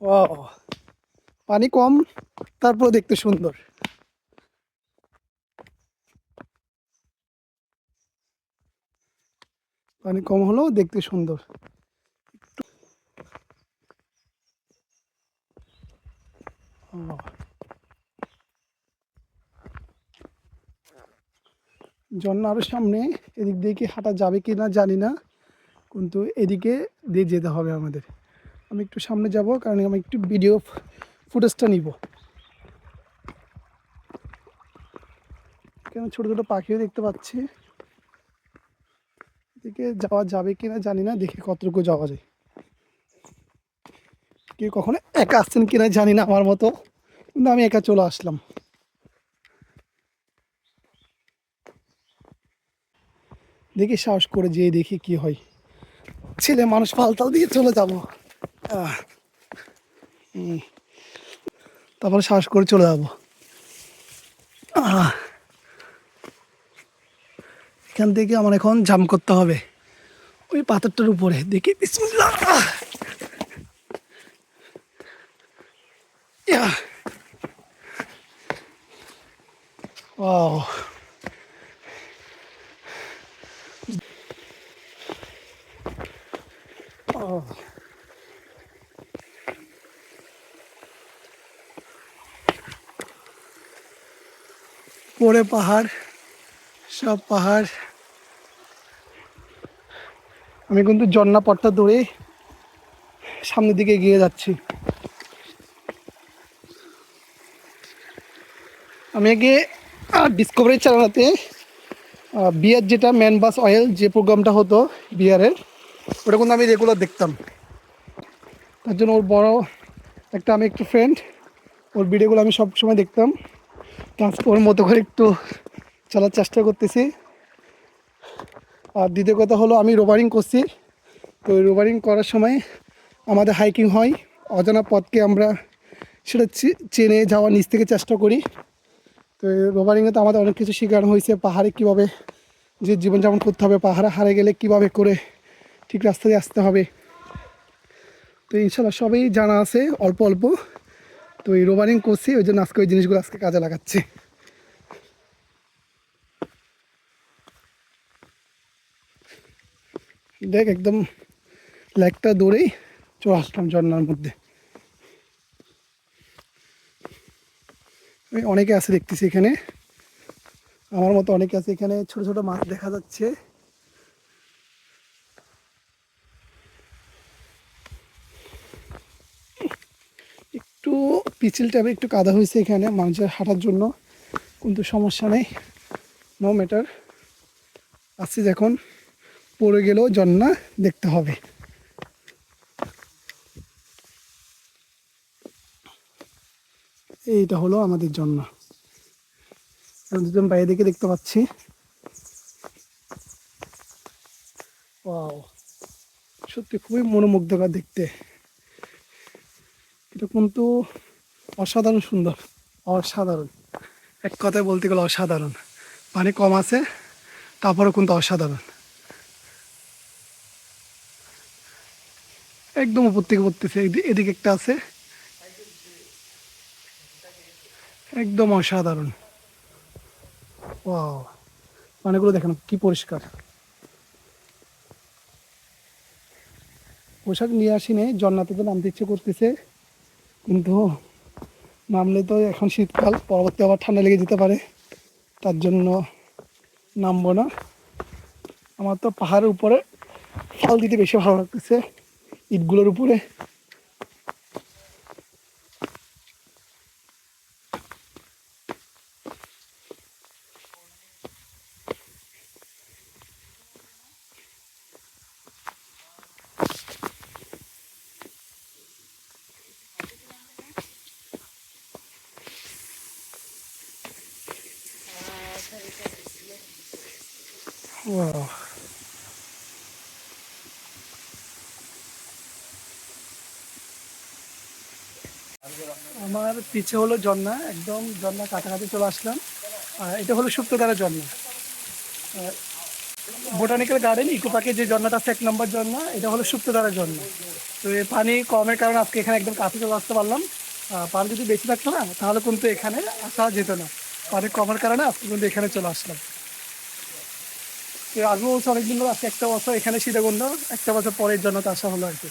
ও পানি কম তারপর দেখতে সুন্দর। পানি কম হলেও দেখতে সুন্দর। আরও সামনে এদিক দিয়ে কি হাঁটা যাবে কি না জানি না, কিন্তু এদিকে দিয়ে যেতে হবে আমাদের। আমি একটু সামনে যাব, কারণ আমি একটু ভিডিও ফুটেজটা নিব। কেন ছোট ছোট পাখিও দেখতে পাচ্ছি। এদিকে যাওয়া যাবে কি না জানি না, দেখি কতটুকু যাওয়া যায়। কেউ কখনো একা আসছেন কিনা জানি না আমার মতো, কিন্তু আমি একা চলে আসলাম। দেখি সাহস করে যেয়ে দেখি কি হয়। ছেলে মানুষ পালতাল দিয়ে চলে যাব। তারপরে সাহস করে চলে যাব। এখান থেকে আমার এখন জাম করতে হবে। ওই পাথরটার উপরে। দেখি, বিসমিল্লাহ। Wow. Oh. পরে পাহাড়, সব পাহাড়। আমি কিন্তু জন্না পট্টা দৌড়ে সামনের দিকে এগিয়ে যাচ্ছি। আমি আগে ডিসকভারি চ্যানেলাতে বিয়ার যেটা ম্যান বাস অয়েল যে প্রোগ্রামটা হতো বিয়ারের, ওটা কিন্তু আমি রেগুলার দেখতাম। তার জন্য ওর বড় একটা, আমি একটু ফ্রেন্ড ওর ভিডিওগুলো আমি সব সময় দেখতাম। ওর মতো করে একটু চলার চেষ্টা করতেছি। আর দ্বিতীয় কথা হলো, আমি রোবারিং করছি। তো রোবারিং করার সময় আমাদের হাইকিং হয়। অজানা পথকে আমরা সেটা চেনে যাওয়ার নিচ থেকে চেষ্টা করি। তো রোবারিংয়ে তো আমাদের অনেক কিছু শেখানো হয়েছে, পাহাড়ে কীভাবে যে জীবনযাপন করতে হবে, পাহাড়ে হারে গেলে কীভাবে করে ঠিক রাস্তা দিয়ে আসতে হবে। তো ইনশাল্লাহ সবই জানা আছে, অল্প অল্প। তো এই রোবারিং করছি, ওই জন্য আজকে ওই জিনিসগুলো আজকে কাজে লাগাচ্ছি। দেখ, একদম লেকটা দৌড়েই চলে আসলাম ঝর্নার মধ্যে। অনেকে আছে দেখতেছি এখানে। আমার মতো অনেকে আছে এখানে, ছোট ছোট মাছ দেখা যাচ্ছে। একটু টাইপের একটু কাদা হয়েছে এখানে, মানুষের হাঁটার জন্য। কিন্তু সমস্যা নেই নো ম্যাটার আসছি যখন, পড়ে গেলেও জন্না, দেখতে হবে। এইটা হলো আমাদের জন্য এখন দুজন বাইরে দিকে দেখতে পাচ্ছি। সত্যি খুবই মনোমুগ্ধকর দেখতে। এটা কিন্তু অসাধারণ সুন্দর, অসাধারণ। এক কথায় বলতে গেলে অসাধারণ। পানি কম আছে, তারপরেও কিন্তু অসাধারণ। একদম উপর থেকে পড়তেছে এদি- এদিকে একটা আছে। একদম অসাধারণ। ওয়াও, পানিগুলো দেখেন কি পরিষ্কার। পোশাক নিয়ে আসি নেই জন্নাতে তো নামতে ইচ্ছে করতেছে। কিন্তু নামলে তো এখন শীতকাল, পরবর্তী আবার ঠান্ডা লেগে যেতে পারে। তার জন্য নামবো না। আমার তো পাহাড়ের উপরে ফল দিতে বেশি ভালো লাগতেছে, ইটগুলোর উপরে। Wow. আমার পিছে হলো ঝর্ণা একদম ঝর্ণা কাছাকাছি চলে আসলাম। আর এটা হলো সুপ্তদারা জন্না। বোটানিক্যাল গার্ডেন ইকো পার্কের যে ঝর্ণাটা আছে, এক নম্বর ঝর্ণা এটা হলো সুপ্তদারা জন্ম তো এই পানি কমের কারণে আজকে এখানে একদম কাছে চলে আসতে পারলাম। পানি যদি বেশি থাকতো না, তাহলে কিন্তু এখানে আসা যেত না। পানি কমের কারণে আজকে কিন্তু এখানে চলে আসলাম। আসব বলছে অনেকদিন ধরে আজকে একটা বছর এখানে সীতাকুণ্ড একটা বছর পরের জন্য আসা হলো আর কি।